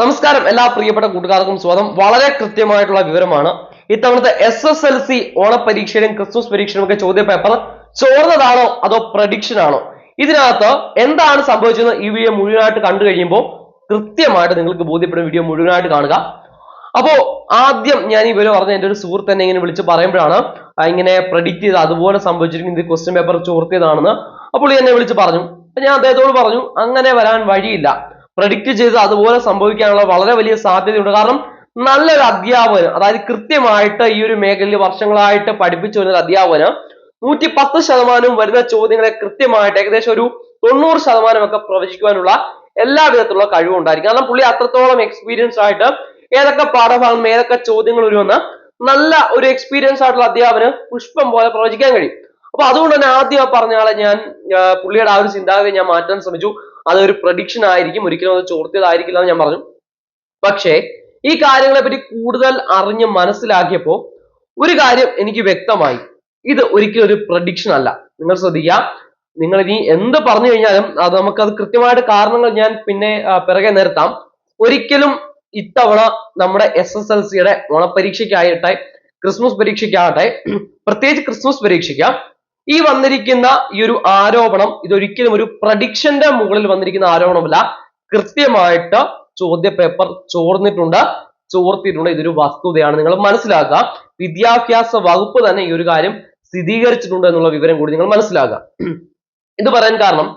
നമസ്കാരം. എല്ലാ പ്രിയപ്പെട്ട കൂട്ടുകാർക്കും സ്വാഗതം. വളരെ കൃത്യമായിട്ടുള്ള വിവരമാണ്. ഇത്തവണത്തെ എസ് എസ് എൽ സി ഓണപരീക്ഷയിലും ക്രിസ്മസ് പരീക്ഷയിലും ഒക്കെ ചോദ്യ പേപ്പർ ചോർന്നതാണോ അതോ പ്രഡിക്ഷൻ ആണോ? ഇതിനകത്ത് എന്താണ് സംഭവിച്ചത് ഈ വീഡിയോ മുഴുവനായിട്ട് കണ്ടു കഴിയുമ്പോൾ കൃത്യമായിട്ട് നിങ്ങൾക്ക് ബോധ്യപ്പെടും. വീഡിയോ മുഴുവനായിട്ട് കാണുക. അപ്പോ ആദ്യം ഞാൻ ഈ വിവരം പറഞ്ഞ എന്റെ ഒരു സുഹൃത്ത് തന്നെ ഇങ്ങനെ വിളിച്ച് പറയുമ്പോഴാണ് ഇങ്ങനെ പ്രഡിക്റ്റ് ചെയ്ത് അതുപോലെ സംഭവിച്ചിരിക്കുന്നത് ഇത് ക്വസ്റ്റ്യൻ പേപ്പർ ചോർത്തിയതാണെന്ന്. അപ്പോൾ എന്നെ വിളിച്ച് പറഞ്ഞു. ഞാൻ അദ്ദേഹത്തോട് പറഞ്ഞു അങ്ങനെ വരാൻ വഴിയില്ല. പ്രഡിക്റ്റ് ചെയ്ത് അതുപോലെ സംഭവിക്കാനുള്ള വളരെ വലിയ സാധ്യതയുണ്ട്. കാരണം നല്ലൊരു അധ്യാപകന് അതായത് കൃത്യമായിട്ട് ഈ ഒരു മേഖലയിൽ വർഷങ്ങളായിട്ട് പഠിപ്പിച്ചു വരുന്ന അധ്യാപകന് നൂറ്റി പത്ത് ശതമാനവും വരുന്ന ചോദ്യങ്ങളെ കൃത്യമായിട്ട് ഏകദേശം ഒരു തൊണ്ണൂറ് ശതമാനം ഒക്കെ പ്രവചിക്കുവാനുള്ള എല്ലാ വിധത്തിലുള്ള കഴിവുണ്ടായിരിക്കും കാരണം പുള്ളി അത്രത്തോളം എക്സ്പീരിയൻസ് ആയിട്ട് ഏതൊക്കെ പാഠഭാഗം ഏതൊക്കെ ചോദ്യങ്ങൾ വരുമെന്ന് നല്ല ഒരു എക്സ്പീരിയൻസ് ആയിട്ടുള്ള അധ്യാപകന് പുഷ്പം പോലെ പ്രവചിക്കാൻ കഴിയും. അപ്പൊ അതുകൊണ്ട് തന്നെ ആദ്യം പറഞ്ഞ ആളെ ഞാൻ പുള്ളിയുടെ ആ ഒരു ചിന്താഗതി ഞാൻ മാറ്റാൻ ശ്രമിച്ചു. അതൊരു പ്രഡിക്ഷൻ ആയിരിക്കും. ഒരിക്കലും അത് ചോർത്തിയതായിരിക്കില്ല എന്ന് ഞാൻ പറഞ്ഞു. പക്ഷേ ഈ കാര്യങ്ങളെ പറ്റി കൂടുതൽ അറിഞ്ഞ് മനസ്സിലാക്കിയപ്പോൾ ഒരു കാര്യം എനിക്ക് വ്യക്തമായി. ഇത് ഒരിക്കലും ഒരു പ്രഡിക്ഷൻ അല്ല. നിങ്ങൾ ശ്രദ്ധിക്കുക. നിങ്ങൾ ഇനി എന്ത് പറഞ്ഞു കഴിഞ്ഞാലും അത് നമുക്കത് കൃത്യമായിട്ട് കാരണങ്ങൾ ഞാൻ പിന്നെ പിറകെ നിർത്താം. ഒരിക്കലും ഇത്തവണ നമ്മുടെ എസ് എസ് എൽ സിയുടെ ഓണപരീക്ഷയ്ക്കായിട്ടെ ക്രിസ്മസ് പരീക്ഷയ്ക്കാകട്ടെ പ്രത്യേകിച്ച് ക്രിസ്മസ് പരീക്ഷയ്ക്ക് ഈ വന്നിരിക്കുന്ന ഈ ഒരു ആരോപണം ഇതൊരിക്കലും ഒരു പ്രഡിക്ഷന്റെ മുകളിൽ വന്നിരിക്കുന്ന ആരോപണമല്ല. കൃത്യമായിട്ട് ചോദ്യ പേപ്പർ ചോർന്നിട്ടുണ്ട്. ചോർത്തിയിട്ടുണ്ട്. ഇതൊരു വസ്തുതയാണ്. നിങ്ങൾ മനസ്സിലാക്കുക. വിദ്യാഭ്യാസ വകുപ്പ് തന്നെ ഈ ഒരു കാര്യം സ്ഥിരീകരിച്ചിട്ടുണ്ട് എന്നുള്ള വിവരം കൂടി നിങ്ങൾ മനസ്സിലാക്കുക. ഇത് പറയാൻ കാരണം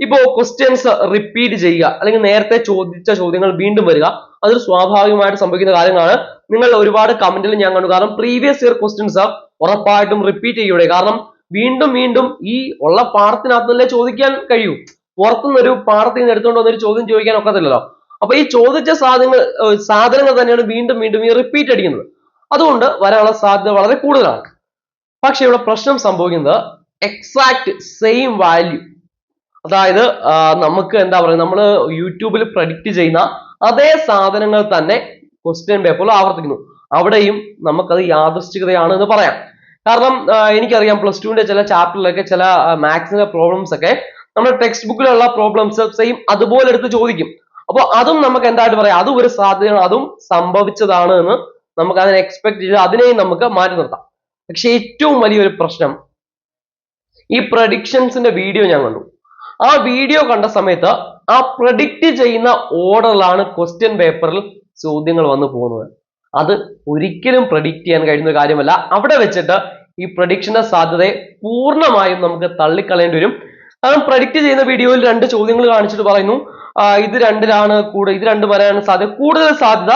ഇപ്പോ ക്വസ്റ്റ്യൻസ് റിപ്പീറ്റ് ചെയ്യുക അല്ലെങ്കിൽ നേരത്തെ ചോദിച്ച ചോദ്യങ്ങൾ വീണ്ടും വരിക അതൊരു സ്വാഭാവികമായിട്ട് സംഭവിക്കുന്ന കാര്യങ്ങളാണ്. നിങ്ങൾ ഒരുപാട് കമന്റിൽ ഞാൻ കണ്ടു. കാരണം പ്രീവിയസ് ഇയർ ക്വസ്റ്റ്യൻസ് ഉറപ്പായിട്ടും റിപ്പീറ്റ് ചെയ്യൂടെ കാരണം വീണ്ടും വീണ്ടും ഈ ഉള്ള പാഠത്തിനകത്തല്ലേ ചോദിക്കാൻ കഴിയൂ? പുറത്തുനിന്ന് ഒരു പാഠത്തിൽ നിന്ന് എടുത്തുകൊണ്ട് വന്നൊരു ചോദ്യം ചോദിക്കാൻ ഒക്കത്തില്ലല്ലോ. അപ്പൊ ഈ ചോദിച്ച സാധനങ്ങൾ സാധനങ്ങൾ തന്നെയാണ് വീണ്ടും വീണ്ടും ഈ റിപ്പീറ്റ് അടിക്കുന്നത്. അതുകൊണ്ട് വരാനുള്ള സാധ്യത വളരെ കൂടുതലാണ്. പക്ഷെ ഇവിടെ പ്രശ്നം സംഭവിക്കുന്നത് എക്സാക്ട് സെയിം വാല്യൂ അതായത് നമുക്ക് എന്താ പറയുക നമ്മൾ യൂട്യൂബിൽ പ്രഡിക്റ്റ് ചെയ്യുന്ന അതേ സാധനങ്ങൾ തന്നെ ക്വസ്റ്റ്യൻ പേപ്പറിൽ ആവർത്തിക്കുന്നു. അവിടെയും നമുക്കത് യാദൃശ്ചികതയാണ് എന്ന് പറയാം. കാരണം എനിക്കറിയാം പ്ലസ് ടുവിന്റെ ചില ചാപ്റ്ററിലൊക്കെ ചില മാത്സിന്റെ പ്രോബ്ലംസ് ഒക്കെ നമ്മുടെ ടെക്സ്റ്റ് ബുക്കിലുള്ള പ്രോബ്ലംസ് സെയിം അതുപോലെ എടുത്ത് ചോദിക്കും. അപ്പൊ അതും നമുക്ക് എന്തായിട്ട് പറയാം? അതും ഒരു സാധ്യതയാണ് അതും സംഭവിച്ചതാണ് എന്ന് നമുക്ക് അതിനെ എക്സ്പെക്ട് ചെയ്ത് അതിനെയും നമുക്ക് മാറ്റി നിർത്താം. പക്ഷെ ഏറ്റവും വലിയൊരു പ്രശ്നം ഈ പ്രഡിക്ഷൻസിന്റെ വീഡിയോ ഞാൻ കണ്ടു. ആ വീഡിയോ കണ്ട സമയത്ത് ആ പ്രഡിക്റ്റ് ചെയ്യുന്ന ഓർഡറിലാണ് ക്വസ്റ്റ്യൻ പേപ്പറിൽ ചോദ്യങ്ങൾ വന്നു പോകുന്നത്. അത് ഒരിക്കലും പ്രഡിക്റ്റ് ചെയ്യാൻ കഴിയുന്ന കാര്യമല്ല. അവിടെ വെച്ചിട്ട് ഈ പ്രഡിക്ഷന്റെ സാധ്യതയെ പൂർണമായും നമുക്ക് തള്ളിക്കളയേണ്ടി വരും. കാരണം പ്രഡിക്റ്റ് ചെയ്യുന്ന വീഡിയോയിൽ രണ്ട് ചോദ്യങ്ങൾ കാണിച്ചിട്ട് പറയുന്നു. ഇത് രണ്ടിലാണ് കൂടുതൽ ഇത് രണ്ടും വരാനാണ് സാധ്യത. കൂടുതൽ സാധ്യത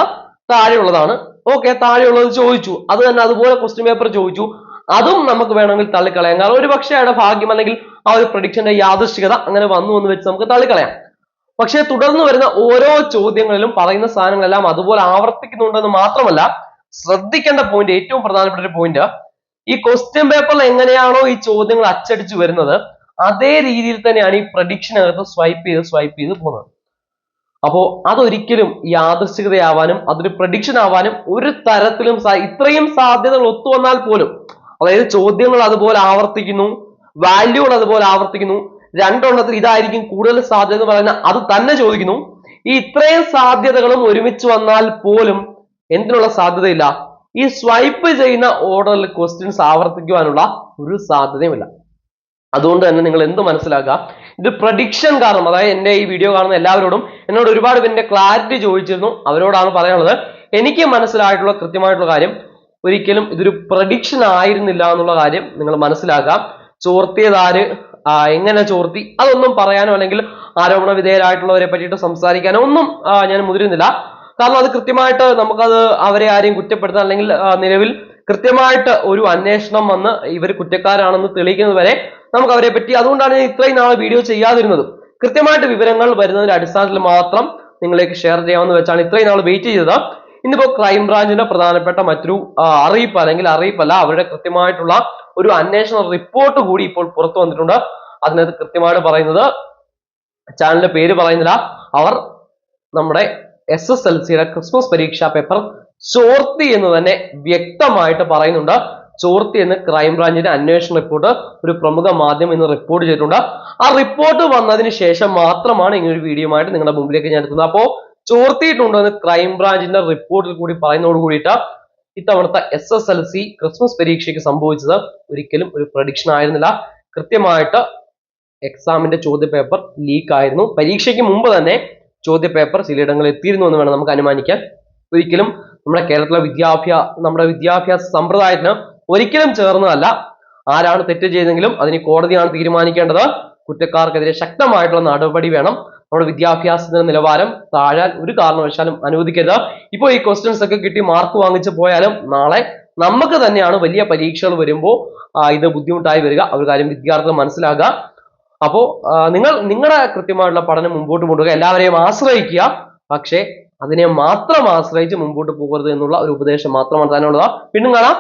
താഴെയുള്ളതാണ്. ഓക്കെ താഴെയുള്ളത് ചോദിച്ചു. അത് തന്നെ അതുപോലെ ക്വസ്റ്റ്യൻ പേപ്പർ ചോദിച്ചു. അതും നമുക്ക് വേണമെങ്കിൽ തള്ളിക്കളയാം. കാരണം ഒരു പക്ഷേ അയാളുടെ ഭാഗ്യം അല്ലെങ്കിൽ ആ ഒരു പ്രഡിക്ഷന്റെ യാദൃശ്ചികത അങ്ങനെ വന്നു എന്ന് വെച്ച് നമുക്ക് തള്ളിക്കളയാം. പക്ഷേ തുടർന്ന് വരുന്ന ഓരോ ചോദ്യങ്ങളിലും പറയുന്ന സാധനങ്ങളെല്ലാം അതുപോലെ ആവർത്തിക്കുന്നുണ്ടെന്ന് മാത്രമല്ല ശ്രദ്ധിക്കേണ്ട പോയിന്റ് ഏറ്റവും പ്രധാനപ്പെട്ട ഒരു പോയിന്റ് ഈ ക്വസ്റ്റ്യൻ പേപ്പറിൽ എങ്ങനെയാണോ ഈ ചോദ്യങ്ങൾ അച്ചടിച്ചു വരുന്നത് അതേ രീതിയിൽ തന്നെയാണ് ഈ പ്രഡിക്ഷനകത്ത് സ്വൈപ്പ് ചെയ്ത് സ്വൈപ്പ് ചെയ്ത് പോകുന്നത്. അപ്പോ അതൊരിക്കലും യാദൃശ്ചികതയാവാനും അതൊരു പ്രഡിക്ഷൻ ആവാനും ഒരു തരത്തിലും ഇത്രയും സാധ്യതകൾ ഒത്തുവന്നാൽ പോലും അതായത് ചോദ്യങ്ങൾ അതുപോലെ ആവർത്തിക്കുന്നു വാല്യൂകൾ അതുപോലെ ആവർത്തിക്കുന്നു രണ്ടെണ്ണത്തിൽ ഇതായിരിക്കും കൂടുതൽ സാധ്യത എന്ന് പറയുന്ന അത് തന്നെ ചോദിക്കുന്നു. ഈ ഇത്രയും സാധ്യതകളും ഒരുമിച്ച് വന്നാൽ പോലും എന്തിനുള്ള സാധ്യതയില്ല? ഈ സ്വൈപ്പ് ചെയ്യുന്ന ഓർഡറിൽ ക്വസ്റ്റ്യൻസ് ആവർത്തിക്കുവാനുള്ള ഒരു സാധ്യതയുമില്ല. അതുകൊണ്ട് തന്നെ നിങ്ങൾ എന്ത് മനസ്സിലാക്കുക? ഇത് പ്രഡിക്ഷൻ കാരണം അതായത് എന്റെ ഈ വീഡിയോ കാണുന്ന എല്ലാവരോടും എന്നോട് ഒരുപാട് പേരുടെ ക്ലാരിറ്റി ചോദിച്ചിരുന്നു. അവരോടാണ് പറയാനുള്ളത്. എനിക്ക് മനസ്സിലായിട്ടുള്ള കൃത്യമായിട്ടുള്ള കാര്യം ഒരിക്കലും ഇതൊരു പ്രഡിക്ഷൻ ആയിരുന്നില്ല എന്നുള്ള കാര്യം നിങ്ങൾ മനസ്സിലാക്കാം ചോർത്തിയതാര് എങ്ങനെ ചോർത്തി? അതൊന്നും പറയാനോ അല്ലെങ്കിൽ ആരോപണ വിധേയരായിട്ടുള്ളവരെ പറ്റിയിട്ട് സംസാരിക്കാനോ ഒന്നും ഞാൻ മുതിരുന്നില്ല. കാരണം അത് കൃത്യമായിട്ട് നമുക്കത് അവരെ ആരെയും കുറ്റപ്പെടുത്താൻ അല്ലെങ്കിൽ നിലവിൽ കൃത്യമായിട്ട് ഒരു അന്വേഷണം വന്ന് ഇവർ കുറ്റക്കാരാണെന്ന് തെളിയിക്കുന്നത് വരെ നമുക്ക് അവരെ പറ്റി അതുകൊണ്ടാണ് ഞാൻ ഇത്രയും നാളെ വീഡിയോ ചെയ്യാതിരുന്നത്. കൃത്യമായിട്ട് വിവരങ്ങൾ വരുന്നതിന്റെ അടിസ്ഥാനത്തിൽ മാത്രം നിങ്ങളേക്ക് ഷെയർ ചെയ്യാമെന്ന് വെച്ചാണ് ഇത്രയും നാൾ വെയിറ്റ് ചെയ്തത്. ഇന്നിപ്പോ ക്രൈംബ്രാഞ്ചിന്റെ പ്രധാനപ്പെട്ട മറ്റൊരു അറിയിപ്പ് അല്ലെങ്കിൽ അറിയിപ്പല്ല അവരുടെ കൃത്യമായിട്ടുള്ള ഒരു അന്വേഷണ റിപ്പോർട്ട് കൂടി ഇപ്പോൾ പുറത്തു വന്നിട്ടുണ്ട്. അതിനകത്ത് കൃത്യമായിട്ട് പറയുന്നത് ചാനലിന്റെ പേര് പറയുന്നില്ല. അവർ നമ്മുടെ എസ് എസ് എൽ സിയുടെ ക്രിസ്മസ് പരീക്ഷാ പേപ്പർ ചോർത്തി എന്ന് തന്നെ വ്യക്തമായിട്ട് പറയുന്നുണ്ട്. ചോർത്തി എന്ന് ക്രൈംബ്രാഞ്ചിന്റെ അന്വേഷണ റിപ്പോർട്ട് ഒരു പ്രമുഖ മാധ്യമം ഇന്ന് റിപ്പോർട്ട് ചെയ്തിട്ടുണ്ട്. ആ റിപ്പോർട്ട് വന്നതിന് ശേഷം മാത്രമാണ് ഇങ്ങനെ ഒരു വീഡിയോ ആയിട്ട് നിങ്ങളുടെ മുമ്പിലേക്ക് ഞാൻ എത്തുന്നത്. അപ്പോ ചോർത്തിയിട്ടുണ്ടോ എന്ന് ക്രൈംബ്രാഞ്ചിന്റെ റിപ്പോർട്ടിൽ കൂടി പറയുന്നതോട് കൂടിയിട്ട് ഇത്തവണത്തെ S S L C Christmas പരീക്ഷയ്ക്ക് സംഭവിച്ചത് ഒരിക്കലും ഒരു പ്രഡിക്ഷൻ ആയിരുന്നില്ല. കൃത്യമായിട്ട് എക്സാമിന്റെ ചോദ്യ പേപ്പർ ലീക്ക് ആയിരുന്നു. പരീക്ഷയ്ക്ക് മുമ്പ് തന്നെ ചോദ്യ പേപ്പർ ചിലയിടങ്ങളിൽ എത്തിയിരുന്നു എന്ന് വേണം നമുക്ക് അനുമാനിക്കാൻ. ഒരിക്കലും നമ്മുടെ കേരളത്തിലെ വിദ്യാഭ്യാസ നമ്മുടെ വിദ്യാഭ്യാസ സമ്പ്രദായത്തിന് ഒരിക്കലും ചേർന്നതല്ല. ആരാണ് തെറ്റ് ചെയ്തെങ്കിലും അതിന് കോടതിയാണ് തീരുമാനിക്കേണ്ടത്. കുറ്റക്കാർക്കെതിരെ ശക്തമായിട്ടുള്ള നടപടി വേണം. നമ്മുടെ വിദ്യാഭ്യാസത്തിന്റെ നിലവാരം താഴാൻ ഒരു കാരണവശാലും അനുവദിക്കരുത്. ഇപ്പോൾ ഈ ക്വസ്റ്റ്യൻസ് ഒക്കെ കിട്ടി മാർക്ക് വാങ്ങിച്ചു പോയാലും നാളെ നമുക്ക് തന്നെയാണ് വലിയ പരീക്ഷകൾ വരുമ്പോൾ ഇത് ബുദ്ധിമുട്ടായി വരിക. ഒരു കാര്യം വിദ്യാർത്ഥികൾ മനസ്സിലാക്കുക അപ്പോ നിങ്ങൾ നിങ്ങളുടെ കൃത്യമായിട്ടുള്ള പഠനം മുമ്പോട്ട് കൊണ്ടുപോകുക എല്ലാവരെയും ആശ്രയിക്കുക. പക്ഷേ അതിനെ മാത്രം ആശ്രയിച്ച് മുമ്പോട്ട് പോകരുത് എന്നുള്ള ഒരു ഉപദേശം മാത്രമാണ് താനുള്ളത് പിന്നെ കാണാം.